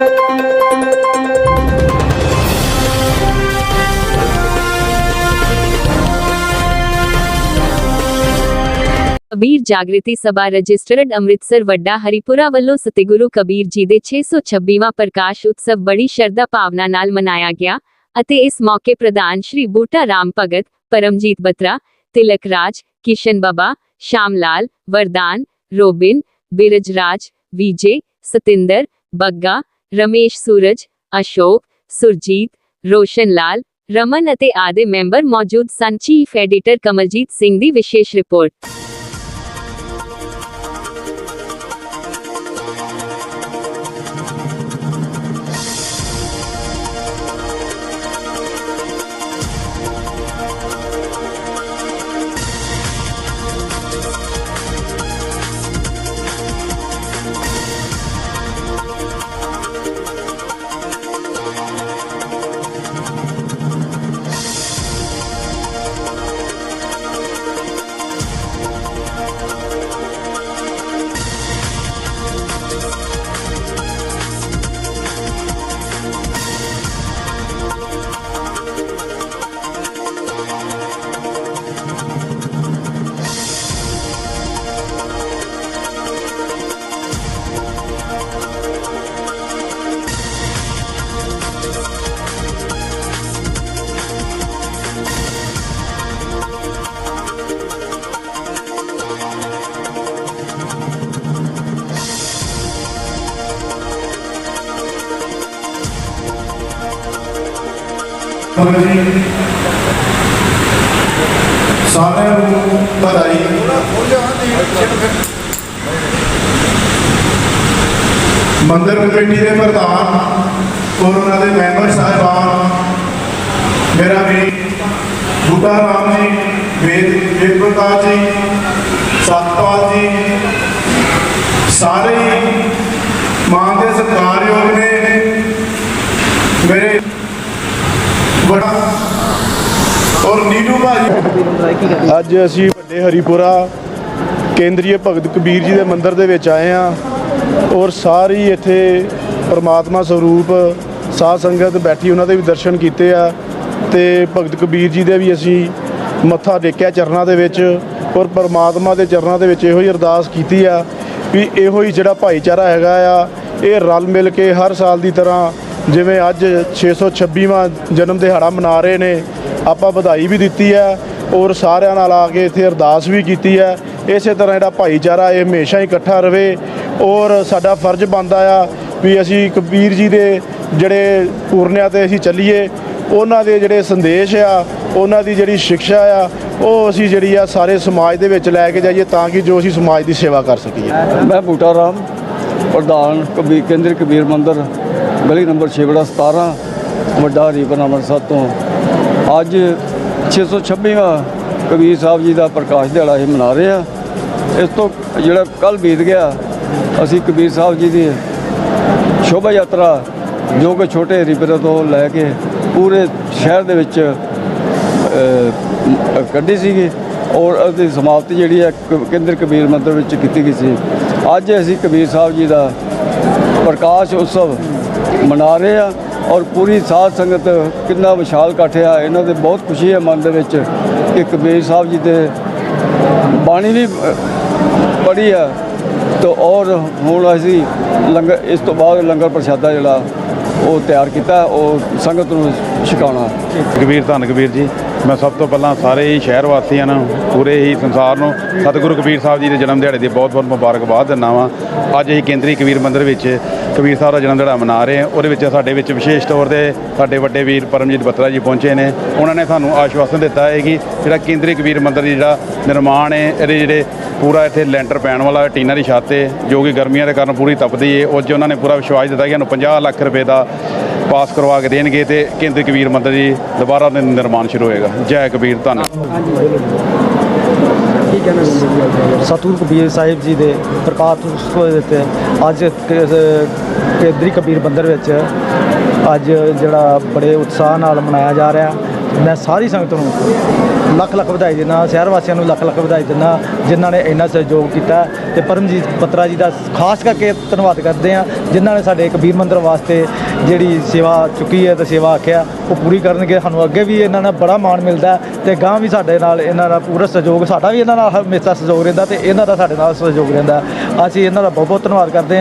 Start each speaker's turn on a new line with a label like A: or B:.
A: Kabir Jagriti Sabha registered Amritsar ਵੱਡਾ ਹਰੀਪੁਰਾ ਵੱਲੋਂ ਸਤਿਗੁਰੂ ਕਬੀਰ ਜੀ ਦੇ 626ਵਾਂ ਪ੍ਰਕਾਸ਼ ਉਤਸਵ ਬੜੀ ਸ਼ਰਧਾ ਭਾਵਨਾ ਨਾਲ ਮਨਾਇਆ ਗਿਆ ਅਤੇ ਇਸ ਮੌਕੇ ਪ੍ਰਧਾਨ ਸ਼੍ਰੀ ਬੂਟਾ ਰਾਮ ਭਗਤ ਪਰਮਜੀਤ ਬਤਰਾ ਤਿਲਕ ਰਾਜ ਕਿਸ਼ਨ ਬਾਬਾ ਸ਼ਾਮ ਲਾਲ ਵਰਦਾਨ ਰੋਬਿਨ ਬਿਰਜ ਰਾਜ ਵਿਜੇ ਸਤਿੰਦਰ ਬੱਗਾ ਰਮੇਸ਼ ਸੂਰਜ, ਅਸ਼ੋਕ, ਸੁਰਜੀਤ ਰੋਸ਼ਨ ਲਾਲ ਰਮਨ ਅਤੇ ਆਦੇ ਮੈਂਬਰ ਮੌਜੂਦ ਸਨ। ਚੀਫ ਐਡੀਟਰ ਕਮਲਜੀਤ ਸਿੰਘ ਦੀ ਵਿਸ਼ੇਸ਼ ਰਿਪੋਰਟ।
B: ਗੁਰੂ ਜੀ ਸਾਰਿਆਂ ਨੂੰ ਵਧਾਈ। ਮੰਦਰ ਕਮੇਟੀ ਦੇ ਪ੍ਰਧਾਨ ਔਰ ਉਹਨਾਂ ਦੇ ਮੈਂਬਰ ਸਾਹਿਬਾਨ, ਮੇਰਾ ਵੀ ਬੁੱਢਾ ਰਾਮ ਜੀ, ਵੇਦ ਵੇਦ ਜੀ, ਸਤਪਾਲ ਜੀ, ਸਾਰੇ ਹੀ ਮਾਂ ਦੇ ਸਤਿਕਾਰਯੋਗ ਨੇ। ਮੇਰੇ ਬੜਾ ਔਰ ਨੀਨੂ ਭਾਜੀ
C: ਅੱਜ ਅਸੀਂ ਵੱਡੇ ਹਰੀਪੁਰਾ ਕੇਂਦਰੀ ਭਗਤ ਕਬੀਰ ਜੀ ਦੇ ਮੰਦਿਰ ਦੇ ਵਿੱਚ ਆਏ ਹਾਂ ਔਰ ਸਾਰੀ ਇੱਥੇ ਪਰਮਾਤਮਾ ਸਰੂਪ ਸਾਧ ਸੰਗਤ ਬੈਠੀ ਉਹਨਾਂ ਦੇ ਵੀ ਦਰਸ਼ਨ ਕੀਤੇ ਆ ਤੇ ਭਗਤ ਕਬੀਰ ਜੀ ਦੇ ਵੀ ਅਸੀਂ ਮੱਥਾ ਟੇਕਿਆ ਚਰਨਾਂ ਦੇ ਵਿੱਚ ਔਰ ਪਰਮਾਤਮਾ ਦੇ ਚਰਨਾਂ ਦੇ ਵਿੱਚ ਇਹੋ ਹੀ ਅਰਦਾਸ ਕੀਤੀ ਆ ਵੀ ਇਹੋ ਹੀ ਜਿਹੜਾ ਭਾਈਚਾਰਾ ਹੈਗਾ ਆ, ਇਹ ਰਲ ਮਿਲ ਕੇ ਹਰ ਸਾਲ ਦੀ ਤਰ੍ਹਾਂ ਜਿਵੇਂ ਅੱਜ 626ਵਾਂ ਜਨਮ ਦਿਹਾੜਾ ਮਨਾ ਰਹੇ ਨੇ, ਆਪਾਂ ਵਧਾਈ ਵੀ ਦਿੱਤੀ ਹੈ ਔਰ ਸਾਰਿਆਂ ਨਾਲ ਆ ਕੇ ਇੱਥੇ ਅਰਦਾਸ ਵੀ ਕੀਤੀ ਹੈ। ਇਸੇ ਤਰ੍ਹਾਂ ਜਿਹੜਾ ਭਾਈਚਾਰਾ ਇਹ ਹਮੇਸ਼ਾ ਹੀ ਇਕੱਠਾ ਰਵੇ ਔਰ ਸਾਡਾ ਫਰਜ਼ ਬਣਦਾ ਆ ਵੀ ਅਸੀਂ ਕਬੀਰ ਜੀ ਦੇ ਜਿਹੜੇ ਪੂਰਨਿਆਂ ਤੇ ਅਸੀਂ ਚੱਲੀਏ, ਉਹਨਾਂ ਦੇ ਜਿਹੜੇ ਸੰਦੇਸ਼ ਆ, ਉਹਨਾਂ ਦੀ ਜਿਹੜੀ ਸਿੱਖਿਆ ਆ, ਉਹ ਅਸੀਂ ਜਿਹੜੀ ਆ ਸਾਰੇ ਸਮਾਜ ਦੇ ਵਿੱਚ ਲੈ ਕੇ ਜਾਈਏ ਤਾਂ ਕਿ ਜੋ ਅਸੀਂ ਸਮਾਜ ਦੀ ਸੇਵਾ ਕਰ ਸਕੀਏ।
D: ਮੈਂ ਬੂਟਾ ਰਾਮ, ਪ੍ਰਧਾਨ ਕਬੀਰ ਕੇਂਦਰ ਕਬੀਰ ਮੰਦਰ ਗਲੀ ਨੰਬਰ 6 ਬੜਾ 17 ਵੱਡਾ ਹਰੀਪੁਰ ਅੰਮ੍ਰਿਤਸਰ ਤੋਂ। ਅੱਜ 626ਵਾਂ ਕਬੀਰ ਸਾਹਿਬ ਜੀ ਦਾ ਪ੍ਰਕਾਸ਼ ਦਿਹਾੜਾ ਅਸੀਂ ਮਨਾ ਰਹੇ ਆ ਇਸ ਤੋਂ ਜਿਹੜਾ ਕੱਲ ਬੀਤ ਗਿਆ, ਅਸੀਂ ਕਬੀਰ ਸਾਹਿਬ ਜੀ ਦੀ ਸ਼ੋਭਾ ਯਾਤਰਾ, ਜੋ ਕਿ ਛੋਟੇ ਹਰੀਪੁਰ ਤੋਂ ਲੈ ਕੇ ਪੂਰੇ ਸ਼ਹਿਰ ਦੇ ਵਿੱਚ ਕੱਢੀ ਸੀਗੀ ਔਰ ਉਹਦੀ ਸਮਾਪਤੀ ਜਿਹੜੀ ਹੈ ਕੇਂਦਰ ਕਬੀਰ ਮੰਦਰ ਵਿੱਚ ਕੀਤੀ ਗਈ ਸੀ। ਅੱਜ ਅਸੀਂ ਕਬੀਰ ਸਾਹਿਬ ਜੀ ਦਾ ਪ੍ਰਕਾਸ਼ ਉਤਸਵ ਮਨਾ ਰਹੇ ਆ ਔਰ ਪੂਰੀ ਸਾਧ ਸੰਗਤ ਕਿੰਨਾ ਵਿਸ਼ਾਲ ਇਕੱਠ ਆ। ਇਹਨਾਂ ਦੇ ਬਹੁਤ ਖੁਸ਼ੀ ਹੈ ਮਨ ਦੇ ਵਿੱਚ। ਕਿ ਕਬੀਰ ਸਾਹਿਬ ਜੀ ਦੇ ਬਾਣੀ ਵੀ ਪੜੀ ਆ ਤੇ ਔਰ ਹੁਣ ਅਸੀਂ ਲੰਗਰ, ਇਸ ਤੋਂ ਬਾਅਦ ਲੰਗਰ ਪ੍ਰਸ਼ਾਦਾ ਜਿਹੜਾ ਉਹ ਤਿਆਰ ਕੀਤਾ, ਉਹ ਸੰਗਤ ਨੂੰ ਛਕਾਉਣਾ।
E: ਕਬੀਰ ਧੰਨ ਕਬੀਰ ਜੀ। ਮੈਂ ਸਭ ਤੋਂ ਪਹਿਲਾਂ ਸਾਰੇ ਹੀ ਸ਼ਹਿਰ ਵਾਸੀਆਂ ਨੂੰ, ਪੂਰੇ ਹੀ ਸੰਸਾਰ ਨੂੰ, ਸਤਿਗੁਰੂ ਕਬੀਰ ਸਾਹਿਬ ਜੀ ਦੇ ਜਨਮ ਦਿਹਾੜੇ ਦੀ ਬਹੁਤ ਬਹੁਤ ਮੁਬਾਰਕਬਾਦ ਦਿੰਦਾ ਵਾਂ। ਅੱਜ ਅਸੀਂ ਕੇਂਦਰੀ ਕਬੀਰ ਮੰਦਿਰ ਵਿੱਚ ਕਬੀਰ ਸਾਹਿਬ ਦਾ ਜਨਮ ਦਿਹਾੜਾ ਮਨਾ ਰਹੇ ਹਾਂ। ਉਹਦੇ ਵਿੱਚ ਸਾਡੇ ਵਿੱਚ ਵਿਸ਼ੇਸ਼ ਤੌਰ ਤੇ ਸਾਡੇ ਵੱਡੇ ਵੀਰ ਪਰਮਜੀਤ ਬੱਤਰਾ ਜੀ ਪਹੁੰਚੇ ਨੇ। ਉਹਨਾਂ ਨੇ ਸਾਨੂੰ ਆਸ਼ਵਾਸਨ ਦਿੱਤਾ ਹੈ ਕਿ ਜਿਹੜਾ ਕੇਂਦਰੀ ਕਬੀਰ ਮੰਦਿਰ ਦੀ ਜਿਹੜਾ ਨਿਰਮਾਣ ਹੈ, ਇਹਦੇ ਜਿਹੜੇ ਪੂਰਾ ਇੱਥੇ ਲੈਂਟਰ ਪੈਣ ਵਾਲਾ ਟੀਨਾ ਦੀ ਛੱਤ ਹੈ, ਜੋ ਕਿ ਗਰਮੀਆਂ ਦੇ ਕਾਰਨ ਪੂਰੀ ਤਪਦੀ ਹੈ, ਉਹ 'ਚ ਉਹਨਾਂ ਨੇ ਪੂਰਾ ਵਿਸ਼ਵਾਸ ਦਿੱਤਾ ਕਿ ਸਾਨੂੰ 50 ਲੱਖ ਰੁਪਏ ਦਾ ਪਾਸ ਕਰਵਾ ਕੇ ਦੇਣਗੇ ਤੇ ਕੇਂਦਰੀ ਕਬੀਰ ਮੰਦਰ ਜੀ ਦੁਬਾਰਾ ਨਿਰਮਾਣ ਸ਼ੁਰੂ ਹੋਏਗਾ। ਜੈ ਕਬੀਰ, ਧੰਨ।
F: ਸਤਿਗੁਰੂ ਕਬੀਰ ਸਾਹਿਬ ਜੀ ਦੇ ਪ੍ਰਕਾਸ਼ ਉਤਸਵ ਦੇ ਉੱਤੇ ਅੱਜ ਕੇਂਦਰੀ ਕਬੀਰ ਮੰਦਰ ਵਿੱਚ ਅੱਜ ਜਿਹੜਾ ਬੜੇ ਉਤਸ਼ਾਹ ਨਾਲ ਮਨਾਇਆ ਜਾ ਰਿਹਾ। ਮੈਂ ਸਾਰੀ ਸੰਗਤ ਨੂੰ ਲੱਖ ਲੱਖ ਵਧਾਈ ਦਿੰਦਾ ਸ਼ਹਿਰ ਵਾਸੀਆਂ ਨੂੰ ਲੱਖ ਲੱਖ ਵਧਾਈ ਦਿੰਦਾ ਜਿਨ੍ਹਾਂ ਨੇ ਇੰਨਾ ਸਹਿਯੋਗ ਕੀਤਾ ਤੇ ਪਰਮਜੀਤ ਪੱਤਰਾ ਜੀ ਦਾ ਖਾਸ ਕਰਕੇ ਧੰਨਵਾਦ ਕਰਦੇ ਆ ਜਿਨ੍ਹਾਂ ਨੇ ਸਾਡੇ ਕਬੀਰ ਮੰਦਰ ਵਾਸਤੇ ਜਿਹੜੀ ਸੇਵਾ ਚੁੱਕੀ ਹੈ ਤੇ ਸੇਵਾ ਆਖਿਆ, ਉਹ ਪੂਰੀ ਕਰਨਗੇ, ਸਾਨੂੰ ਅੱਗੇ ਵੀ ਇਹਨਾਂ ਨਾਲ ਬੜਾ ਮਾਣ ਮਿਲਦਾ ਹੈ ਤੇ ਗਾਂ ਵੀ ਸਾਡੇ ਨਾਲ ਇਹਨਾਂ ਦਾ ਪੂਰਾ ਸਹਿਯੋਗ, ਸਾਡਾ ਵੀ ਇਹਨਾਂ ਨਾਲ ਹਮੇਸ਼ਾ ਸਹਿਯੋਗ ਰਹਿੰਦਾ ਤੇ ਇਹਨਾਂ ਦਾ ਸਾਡੇ ਨਾਲ ਸਹਿਯੋਗ ਰਹਿੰਦਾ ਅਸੀਂ ਇਹਨਾਂ ਦਾ ਬਹੁਤ ਬਹੁਤ ਧੰਨਵਾਦ ਕਰਦੇ